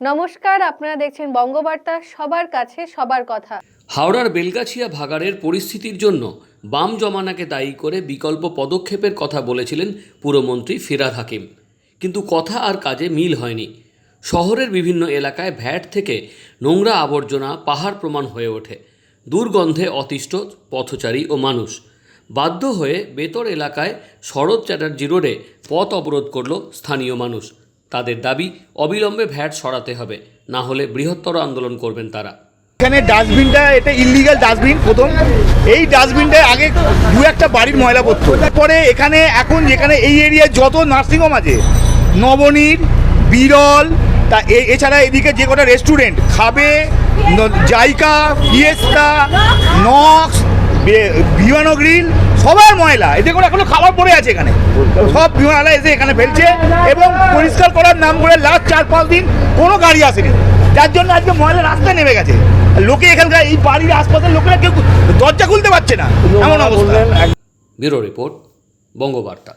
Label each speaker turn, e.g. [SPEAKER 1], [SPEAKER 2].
[SPEAKER 1] নমস্কার, আপনারা দেখছেন বঙ্গবার্তা, সবার কাছে সবার কথা।
[SPEAKER 2] হাওড়ার বেলগাছিয়া ভাগাড়ের পরিস্থিতির জন্য বাম জমানাকে দায়ী করে বিকল্প পদক্ষেপের কথা বলেছিলেন পুরমন্ত্রী ফিরাদ হাকিম। কিন্তু কথা আর কাজে মিল হয়নি। শহরের বিভিন্ন এলাকায় ভ্যাট থেকে নোংরা আবর্জনা, পাহাড় প্রমাণ হয়ে ওঠে। দুর্গন্ধে অতিষ্ঠ পথচারী ও মানুষ। বাধ্য হয়ে বেতর এলাকায় শরৎ চ্যাটার্জি রোডে পথ অবরোধ করল স্থানীয় মানুষ। তাদের দাবি অবিলম্বে ভ্যাট সরাতে হবে, না হলে বৃহত্তর আন্দোলন করবেন তারা।
[SPEAKER 3] এখানে ডাস্টবিনটা, এটা ইলিগাল ডাস্টবিন প্রথম। এই ডাস্টবিনটায় আগে দু একটা বাড়ির ময়লা পড়তো। তারপরে এখানে এখন যেখানে এই এরিয়ায় যত নার্সিংহোম আছে, নবনীর, বিরল, তা এছাড়া এদিকে যে কটা রেস্টুরেন্ট খাবে জাইকা ফিয়েস্তা নক্স বিমানো গ্রিল সবার ময়লা। এতে করে এখনও খাবার পড়ে আছে এখানে। সব বিমানওয়ালা এসে এখানে ফেলছে এবং পরিষ্কার করার নাম করে লাস্ট চার পাঁচ দিন কোনো গাড়ি আসেনি। যার জন্য আজকে ময়লা রাস্তায় নেমে গেছে। আর লোকে এখানকার এই বাড়ির আশপাশের লোকেরা কেউ দরজা খুলতে পারছে না। এমন অবস্থা।
[SPEAKER 2] Bureau report Bangabarta.